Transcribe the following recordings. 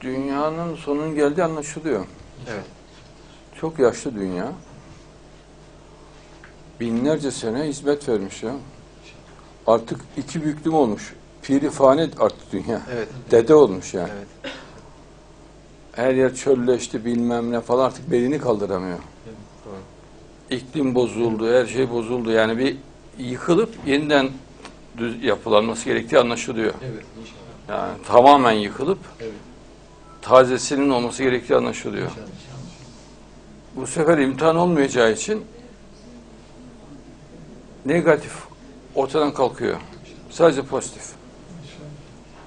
Dünyanın sonunun geldiği anlaşılıyor. Evet. Çok yaşlı dünya. Binlerce sene hizmet vermiş ya. Artık iki büklüm olmuş. Piri fani artık dünya. Evet. Dede olmuş yani. Evet. Her yer çölleşti bilmem ne falan artık belini kaldıramıyor. Doğru. İklim bozuldu, her şey bozuldu. Yani bir yıkılıp yeniden düz yapılanması gerektiği anlaşılıyor. Evet. İnşallah. Yani tamamen yıkılıp Evet. Tazesinin olması gerektiği anlaşılıyor. Bu sefer imtihan olmayacağı için negatif ortadan kalkıyor. Sadece pozitif.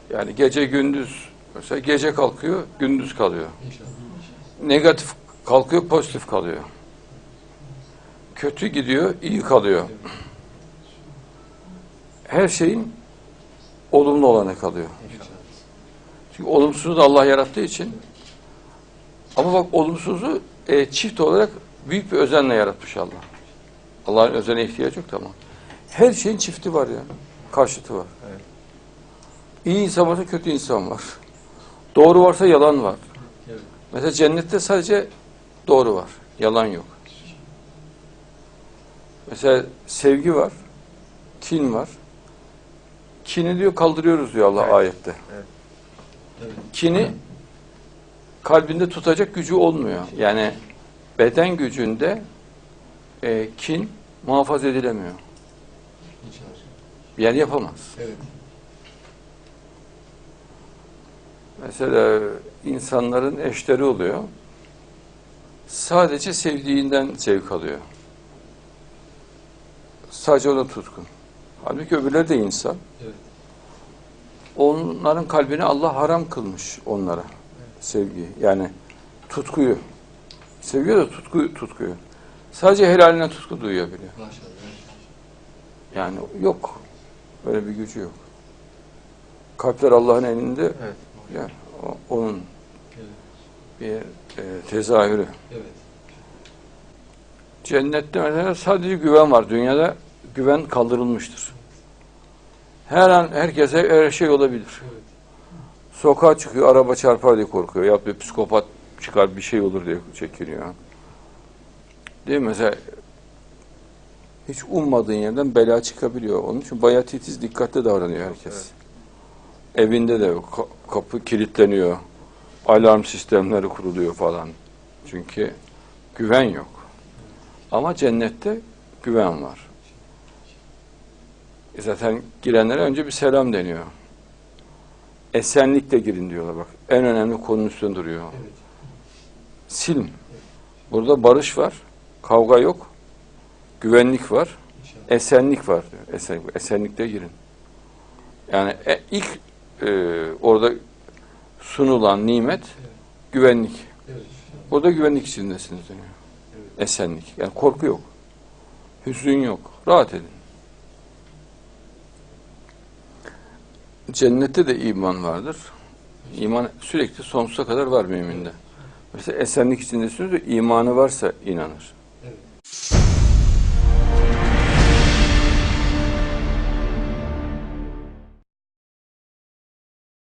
Yani gece gündüz mesela gece kalkıyor, gündüz kalıyor. Negatif kalkıyor, pozitif kalıyor. Kötü gidiyor, iyi kalıyor. Her şeyin olumlu olanı kalıyor. İnşallah. Çünkü olumsuzu da Allah yarattığı için ama bak olumsuzu e, çift olarak büyük bir özenle yaratmış Allah. Allah'ın özene ihtiyacı yok tamam. Her şeyin çifti var ya. Karşıtı var. Evet. İyi insan varsa kötü insan var. Doğru varsa yalan var. Evet. Mesela cennette sadece doğru var. Yalan yok. Mesela sevgi var. Kin var. Kini diyor kaldırıyoruz diyor Allah Evet. ayette. Evet. Kini kalbinde tutacak gücü olmuyor. Yani beden gücünde e, kin muhafaza edilemiyor. Yani yapamaz. Evet. Mesela insanların eşleri oluyor. Sadece sevdiğinden zevk alıyor. Sadece ona tutkun. Halbuki öbürleri de insan. Evet. Onların kalbini Allah haram kılmış onlara. Sevgiyi. Yani tutkuyu. Seviyor da tutku, tutkuyu. Sadece helaline tutku. Evet. Yani yok. Böyle bir gücü yok. Kalpler Allah'ın elinde. Evet. Yani o- onun Evet. bir e, tezahürü. Evet. Cennette mesela sadece güven var. Dünyada güven kaldırılmıştır. Her an herkese her şey olabilir. Sokağa çıkıyor, araba çarpar diye korkuyor. Ya bir psikopat çıkar bir şey olur diye çekiniyor. Değil mi? Mesela hiç ummadığın yerden bela çıkabiliyor. Onun için bayağı titiz, dikkatli davranıyor herkes. Evet. Evinde de ka- kapı kilitleniyor. Alarm sistemleri kuruluyor falan. Çünkü güven yok. Ama cennette güven var. E zaten girenlere önce bir selam deniyor. Esenlikle girin diyorlar bak. En önemli konunun üstünde duruyor. Evet. Silm. Burada barış var. Kavga yok. Güvenlik var. Esenlik var diyor. Esen, esenlikle girin. Yani e- ilk e, orada sunulan nimet güvenlik. Evet. Burada güvenlik içindesiniz diyor. Evet. Esenlik. Yani korku yok. Hüzün yok. Rahat edin. Cennette de iman vardır. İman sürekli sonsuza kadar var müminde. Mesela esenlik içindesiniz de imanı varsa inanır.